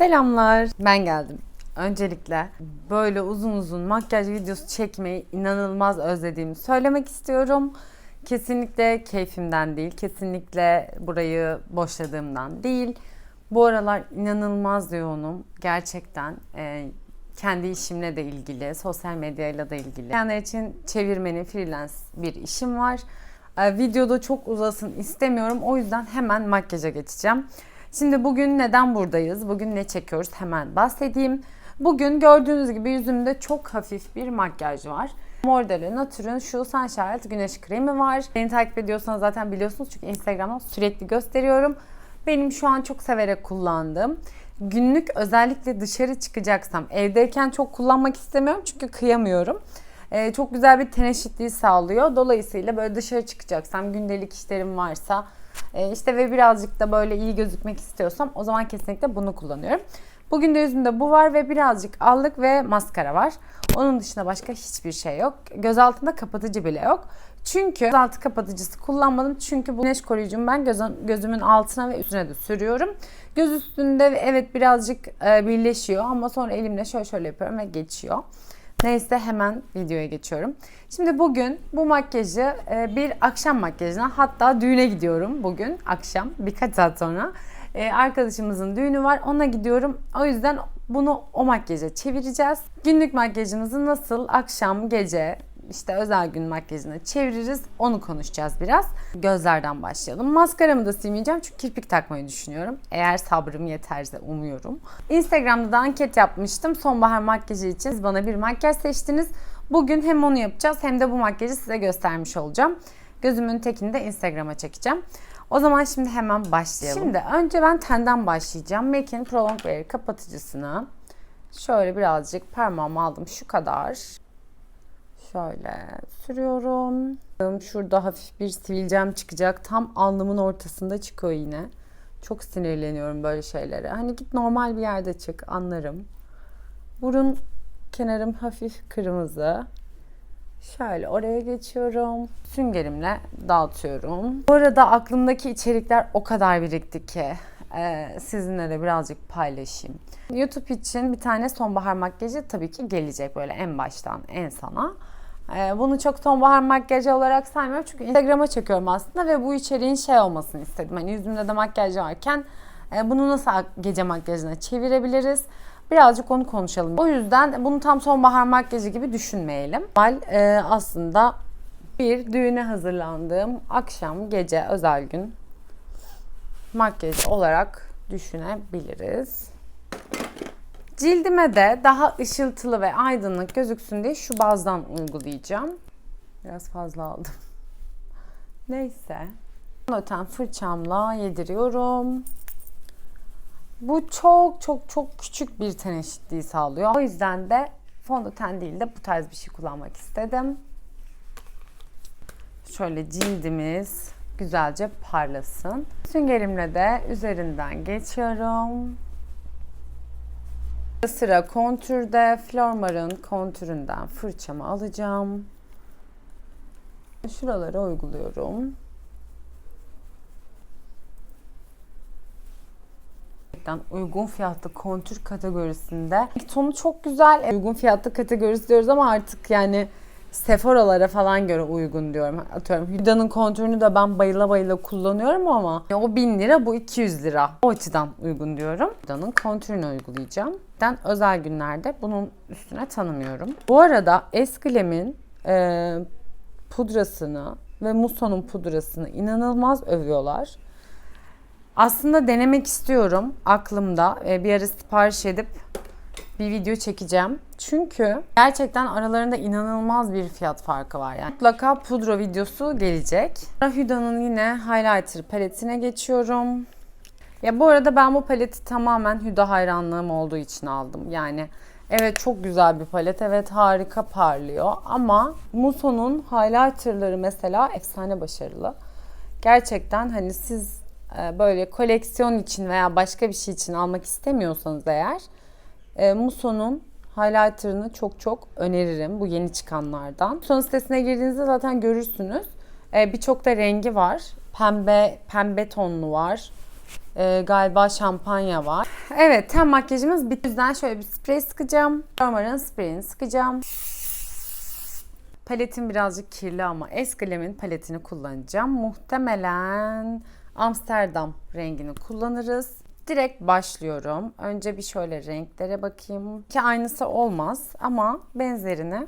Selamlar. Ben geldim. Öncelikle böyle uzun uzun makyaj videosu çekmeyi inanılmaz özlediğimi söylemek istiyorum. Kesinlikle keyfimden değil, kesinlikle burayı boşladığımdan değil. Bu aralar inanılmaz yoğunum. Gerçekten e, kendi işimle de ilgili, sosyal medyayla da ilgili. Yani için çevirmeni, freelance bir işim var. E, videoda çok uzasın istemiyorum. O yüzden hemen makyaja geçeceğim. Şimdi bugün neden buradayız? Bugün ne çekiyoruz? Hemen bahsedeyim. Bugün gördüğünüz gibi yüzümde çok hafif bir makyaj var. Mordele Nature'ın şu Sunshine Güneş Kremi var. Beni takip ediyorsanız zaten biliyorsunuz çünkü Instagram'dan sürekli gösteriyorum. Benim şu an çok severek kullandığım. Günlük özellikle dışarı çıkacaksam evdeyken çok kullanmak istemiyorum çünkü kıyamıyorum. Ee, çok güzel bir ten eşitliği sağlıyor. Dolayısıyla böyle dışarı çıkacaksam, gündelik işlerim varsa e, işte ve birazcık da böyle iyi gözükmek istiyorsam o zaman kesinlikle bunu kullanıyorum. Bugün de yüzümde bu var ve birazcık allık ve maskara var. Onun dışında başka hiçbir şey yok. Göz altında kapatıcı bile yok. Çünkü göz altı kapatıcısı kullanmadım. Çünkü bu güneş koruyucumu ben göz, gözümün altına ve üstüne de sürüyorum. Göz üstünde evet birazcık e, birleşiyor ama sonra elimle şöyle şöyle yapıyorum ve geçiyor. Neyse hemen videoya geçiyorum. Şimdi bugün bu makyajı e, bir akşam makyajına hatta düğüne gidiyorum bugün akşam birkaç saat sonra. E, arkadaşımızın düğünü var ona gidiyorum. O yüzden bunu o makyaja çevireceğiz. Günlük makyajımızı nasıl akşam gece işte özel gün makyajına çeviririz. Onu konuşacağız biraz. Gözlerden başlayalım. Maskaramı da silmeyeceğim çünkü kirpik takmayı düşünüyorum. Eğer sabrım yeterse umuyorum. Instagram'da da anket yapmıştım. Sonbahar makyajı için bana bir makyaj seçtiniz. Bugün hem onu yapacağız hem de bu makyajı size göstermiş olacağım. Gözümün tekini de Instagram'a çekeceğim. O zaman şimdi hemen başlayalım. Şimdi önce ben tenden başlayacağım. Make'in Prolong Wear kapatıcısını şöyle birazcık parmağımı aldım şu kadar. Şöyle sürüyorum. Şurada hafif bir sivilcem çıkacak. Tam alnımın ortasında çıkıyor yine. Çok sinirleniyorum böyle şeylere. Hani git normal bir yerde çık anlarım. Burun kenarım hafif kırmızı. Şöyle oraya geçiyorum. Süngerimle dağıtıyorum. Bu arada aklımdaki içerikler o kadar birikti ki e, sizinle de birazcık paylaşayım. YouTube için bir tane sonbahar makyajı tabii ki gelecek böyle en baştan en sona. E, bunu çok sonbahar makyajı olarak saymıyorum çünkü Instagram'a çekiyorum aslında ve bu içeriğin şey olmasını istedim. Hani yüzümde de makyaj varken e, bunu nasıl gece makyajına çevirebiliriz? Birazcık onu konuşalım. O yüzden bunu tam sonbahar makyajı gibi düşünmeyelim. E, aslında bir düğüne hazırlandığım akşam, gece, özel gün makyajı olarak düşünebiliriz. Cildime de daha ışıltılı ve aydınlık gözüksün diye şu bazdan uygulayacağım. Biraz fazla aldım. Neyse. Fondöten fırçamla yediriyorum. Bu çok çok çok küçük bir ten eşitliği sağlıyor. O yüzden de fondöten değil de bu tarz bir şey kullanmak istedim. Şöyle cildimiz güzelce parlasın. Süngerimle de üzerinden geçiyorum. Sıra kontürde Flormar'ın kontüründen fırçamı alacağım. Şuralara uyguluyorum. gerçekten uygun fiyatlı kontür kategorisinde. Tonu çok güzel. Uygun fiyatlı kategorisi diyoruz ama artık yani Sephora'lara falan göre uygun diyorum. Atıyorum Hüda'nın kontürünü de ben bayıla bayıla kullanıyorum ama o 1000 lira bu 200 lira. O açıdan uygun diyorum. Hüda'nın kontürünü uygulayacağım. Ben özel günlerde bunun üstüne tanımıyorum. Bu arada Esklem'in e, pudrasını ve Musso'nun pudrasını inanılmaz övüyorlar. Aslında denemek istiyorum aklımda. E, bir ara sipariş edip bir video çekeceğim. Çünkü gerçekten aralarında inanılmaz bir fiyat farkı var. Yani mutlaka pudra videosu gelecek. Hüda'nın yine highlighter paletine geçiyorum. Ya bu arada ben bu paleti tamamen Hüda hayranlığım olduğu için aldım. Yani evet çok güzel bir palet. Evet harika parlıyor. Ama Musso'nun highlighterları mesela efsane başarılı. Gerçekten hani siz böyle koleksiyon için veya başka bir şey için almak istemiyorsanız eğer e, Musso'nun highlighter'ını çok çok öneririm bu yeni çıkanlardan. Musso'nun sitesine girdiğinizde zaten görürsünüz. E, Birçok da rengi var. Pembe, pembe tonlu var. Ee, galiba şampanya var. Evet ten makyajımız bitti. Yüzden şöyle bir sprey sıkacağım. Flormar'ın spreyini sıkacağım. Paletim birazcık kirli ama Escalem'in paletini kullanacağım. Muhtemelen Amsterdam rengini kullanırız. Direkt başlıyorum. Önce bir şöyle renklere bakayım. Ki aynısı olmaz ama benzerini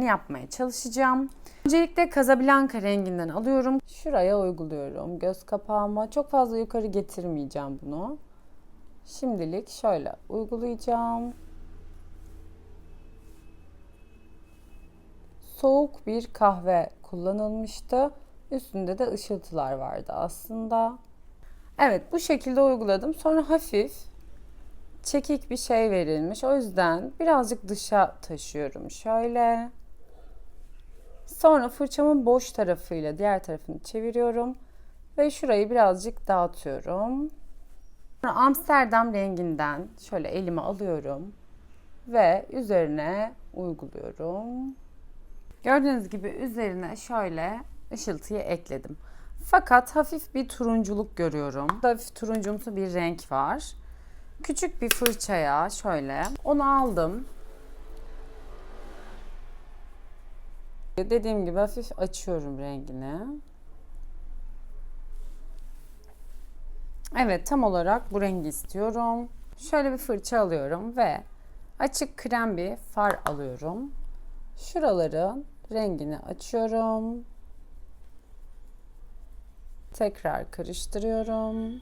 yapmaya çalışacağım. Öncelikle Casablanca renginden alıyorum. Şuraya uyguluyorum göz kapağıma. Çok fazla yukarı getirmeyeceğim bunu. Şimdilik şöyle uygulayacağım. Soğuk bir kahve kullanılmıştı. Üstünde de ışıltılar vardı aslında. Evet bu şekilde uyguladım. Sonra hafif çekik bir şey verilmiş. O yüzden birazcık dışa taşıyorum şöyle. Sonra fırçamın boş tarafıyla diğer tarafını çeviriyorum ve şurayı birazcık dağıtıyorum. Sonra Amsterdam renginden şöyle elime alıyorum ve üzerine uyguluyorum. Gördüğünüz gibi üzerine şöyle ışıltıyı ekledim. Fakat hafif bir turunculuk görüyorum. Hafif turuncumsu bir renk var. Küçük bir fırçaya şöyle onu aldım. Dediğim gibi hafif açıyorum rengini. Evet tam olarak bu rengi istiyorum. Şöyle bir fırça alıyorum ve açık krem bir far alıyorum. Şuraların rengini açıyorum. Tekrar karıştırıyorum.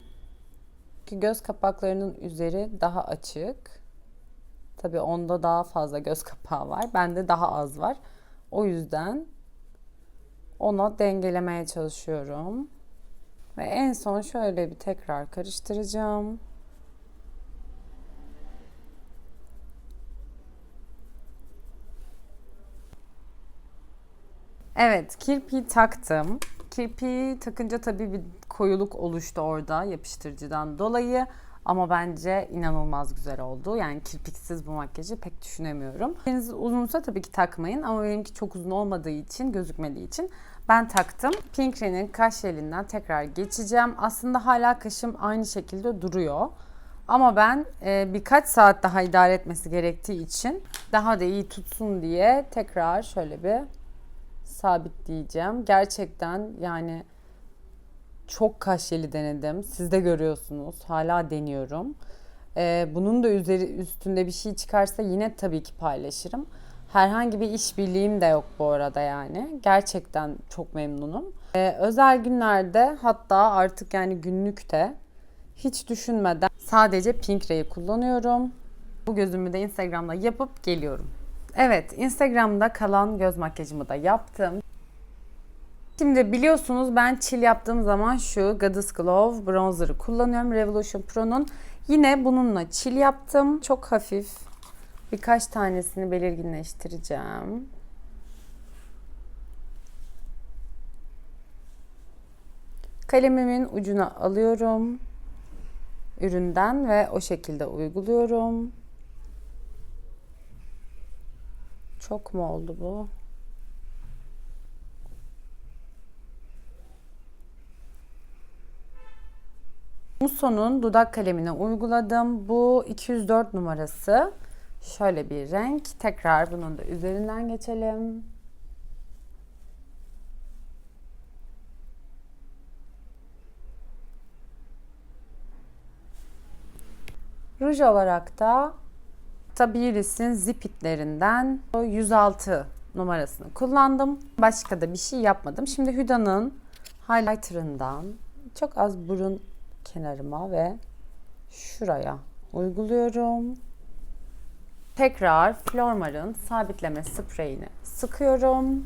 Ki göz kapaklarının üzeri daha açık. Tabii onda daha fazla göz kapağı var. Bende daha az var. O yüzden ona dengelemeye çalışıyorum. Ve en son şöyle bir tekrar karıştıracağım. Evet, kirpiği taktım. Kirpiği takınca tabii bir koyuluk oluştu orada yapıştırıcıdan dolayı. Ama bence inanılmaz güzel oldu. Yani kirpiksiz bu makyajı pek düşünemiyorum. Eliniz uzunsa tabii ki takmayın ama benimki çok uzun olmadığı için, gözükmediği için ben taktım. Pink Re'nin kaş jelinden tekrar geçeceğim. Aslında hala kaşım aynı şekilde duruyor. Ama ben e, birkaç saat daha idare etmesi gerektiği için daha da iyi tutsun diye tekrar şöyle bir sabitleyeceğim. Gerçekten yani çok kaş jeli denedim. Siz de görüyorsunuz. Hala deniyorum. Ee, bunun da üzeri üstünde bir şey çıkarsa yine tabii ki paylaşırım. Herhangi bir işbirliğim de yok bu arada yani. Gerçekten çok memnunum. Ee, özel günlerde hatta artık yani günlükte hiç düşünmeden sadece Pink kullanıyorum. Bu gözümü de Instagram'da yapıp geliyorum. Evet, Instagram'da kalan göz makyajımı da yaptım. Şimdi biliyorsunuz ben chill yaptığım zaman şu Goddess Glow bronzer'ı kullanıyorum. Revolution Pro'nun. Yine bununla chill yaptım. Çok hafif birkaç tanesini belirginleştireceğim. Kalemimin ucuna alıyorum üründen ve o şekilde uyguluyorum. Çok mu oldu bu? Muson'un dudak kalemine uyguladım. Bu 204 numarası. Şöyle bir renk. Tekrar bunun da üzerinden geçelim. Ruj olarak da Tabilis'in Zipitlerinden 106 numarasını kullandım. Başka da bir şey yapmadım. Şimdi Huda'nın highlighter'ından çok az burun kenarıma ve şuraya uyguluyorum. Tekrar Flormar'ın sabitleme spreyini sıkıyorum.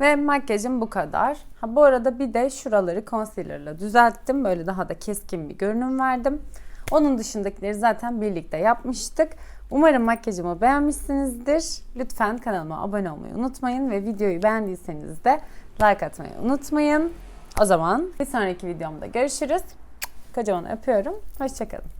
Ve makyajım bu kadar. Ha, bu arada bir de şuraları concealer'la düzelttim. Böyle daha da keskin bir görünüm verdim. Onun dışındakileri zaten birlikte yapmıştık. Umarım makyajımı beğenmişsinizdir. Lütfen kanalıma abone olmayı unutmayın ve videoyu beğendiyseniz de like atmayı unutmayın. O zaman bir sonraki videomda görüşürüz. Kocaman öpüyorum. Hoşçakalın.